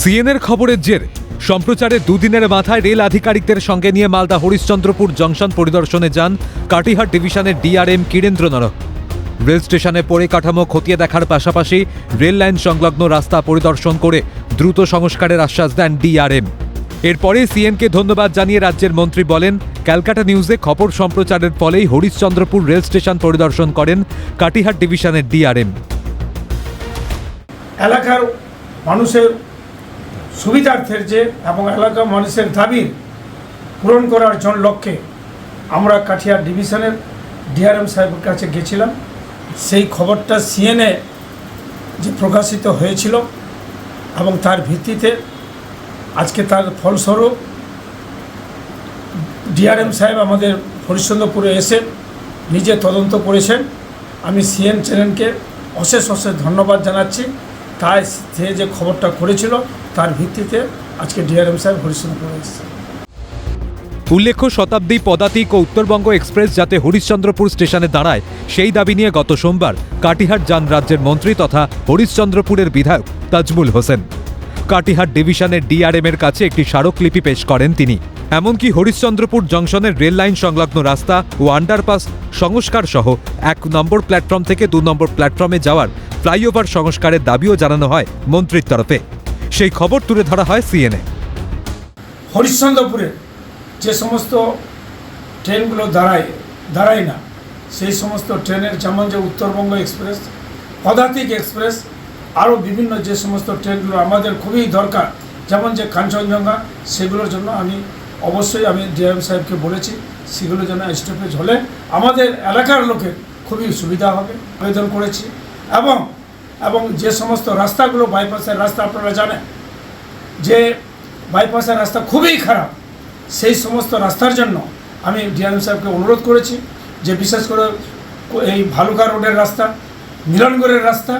সিএনএর খবরের জের সম্প্রচারের দুদিনের মাথায় রেল আধিকারিকদের সঙ্গে নিয়ে মালদা হরিশ্চন্দ্রপুর জংশন পরিদর্শনে যান কাটিহার ডিভিশনের ডিআরএম কিরেন্দ্র নরক। রেল স্টেশনে পরিকাঠামো খতিয়ে দেখার পাশাপাশি রেল লাইন সংলগ্ন রাস্তা পরিদর্শন করে দ্রুত সংস্কারের আশ্বাস দেন ডিআরএম। এরপরে সিএনকে ধন্যবাদ জানিয়ে রাজ্যের মন্ত্রী বলেন, ক্যালকাটা নিউজে খবর সম্প্রচারের ফলেই হরিশ্চন্দ্রপুর রেল স্টেশন পরিদর্শন করেন কাটিহার ডিভিশনের ডিআরএম। এলাকার মানুষের সুবিধার্থের যে এবং এলাকার মানুষের দাবির পূরণ করার জন্য লক্ষ্যে আমরা কাঠিয়ার ডিভিশনের ডিআরএম সাহেবের কাছে গেছিলাম। সেই খবরটা সিএনএ যে প্রকাশিত হয়েছিল এবং তার ভিত্তিতে আজকে তার ফলস্বরূপ ডিআরএম সাহেব আমাদের হরিশ্চন্দ্রপুরে এসে নিজে তদন্ত করেছেন। আমি সিএন চ্যানেলকে অশেষ অশেষ ধন্যবাদ জানাচ্ছি। তাই সে যে খবরটা করেছিল, তার ভিত্তিতে আজকে ডিআরএম সাহেব হরিশ্চন্দ্রপুরে এসেছে। উল্লেখ্য, শতাব্দী পদাতিক ও উত্তরবঙ্গ এক্সপ্রেস যাতে হরিশ্চন্দ্রপুর স্টেশনে দাঁড়ায়, সেই দাবি নিয়ে গত সোমবার কাটিহাট যান রাজ্যের মন্ত্রী তথা হরিশ্চন্দ্রপুরের বিধায়ক তাজমুল হোসেন। কাটিহাট ডিভিশনের ডিআরএম এর কাছে একটি স্মারকলিপি পেশ করেন তিনি। এমনকি হরিশ্চন্দ্রপুর জংশনের রেল লাইন সংলগ্ন রাস্তা ও আন্ডারপাস সংস্কার সহ এক নম্বর প্ল্যাটফর্ম থেকে দু নম্বর প্ল্যাটফর্মে যাওয়ার ফ্লাইওভার সংস্কারের দাবিও জানানো হয় মন্ত্রীর তরফে। সেই খবর তুলে ধরা হয় সিএনএ। হরিশ্চন্দ্রপুরে যে সমস্ত ট্রেনগুলো দাঁড়ায় দাঁড়ায় না, সেই সমস্ত ট্রেনের যেমন যে উত্তরবঙ্গ এক্সপ্রেস, পদাতিক এক্সপ্রেস আরও বিভিন্ন যে সমস্ত ট্রেনগুলো আমাদের খুবই দরকার, যেমন যে কাঞ্চনজঙ্ঘা, সেগুলোর জন্য আমি অবশ্যই আমি ডিএম সাহেবকে বলেছি, সেগুলো যেন স্টপেজ হলে আমাদের এলাকার লোকের খুবই সুবিধা হবে। আবেদন করেছি এবং এবং যে সমস্ত রাস্তাগুলো বাইপাসের রাস্তা আপনারা জানেন, যে বাইপাসের রাস্তা খুবই খারাপ, সেই সমস্ত রাস্তার জন্য আমি ডিআরএম সাহেবকে অনুরোধ করেছি যে বিশেষ করে এই ভালুকা রোডের রাস্তা মিলনগড়ের রাস্তা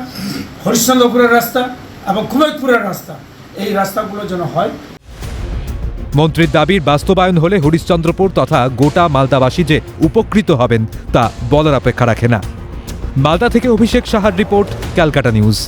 হরিশ্চন্দ্রপুরের রাস্তা এবং কুমেদপুরের রাস্তা। এই রাস্তাগুলো যেন হয়। মন্ত্রীর দাবির বাস্তবায়ন হলে হরিশ্চন্দ্রপুর তথা গোটা মালদাবাসী যে উপকৃত হবেন, তা বলার অপেক্ষা রাখে না। মালদা থেকে অভিষেক সাহার রিপোর্ট, ক্যালকাটা নিউজ।